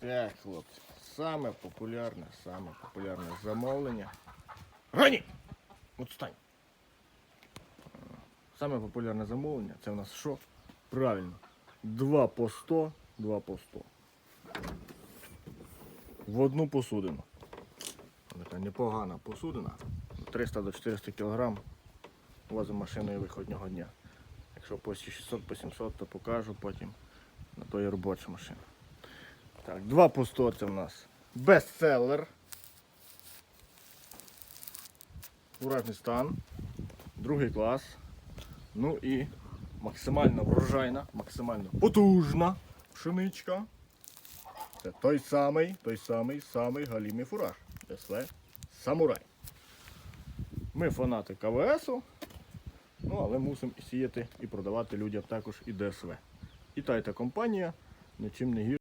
Так, хлопці, саме популярне, саме популярне замовлення. Рані! Отстань! Саме популярне замовлення це в нас що? Правильно. 2 по 100, 2 по 100. В одну посудину. Така непогана посудина. 300 до 400 кг. Возимо машиною виходнього дня. Якщо по 600, по 700, то покажу потім. На то є робоча машина. Так, 2 по 100 це в нас бестселер. Уражний стан. Другий клас. Ну і максимально врожайна, максимально потужна пшеничка. Це той самий, той самий, самий галімий фураж. СВ Самурай. Ми фанати КВСу, ну але мусимо сіяти і продавати людям також і ДСВ. І та, і та компанія нічим не гірша.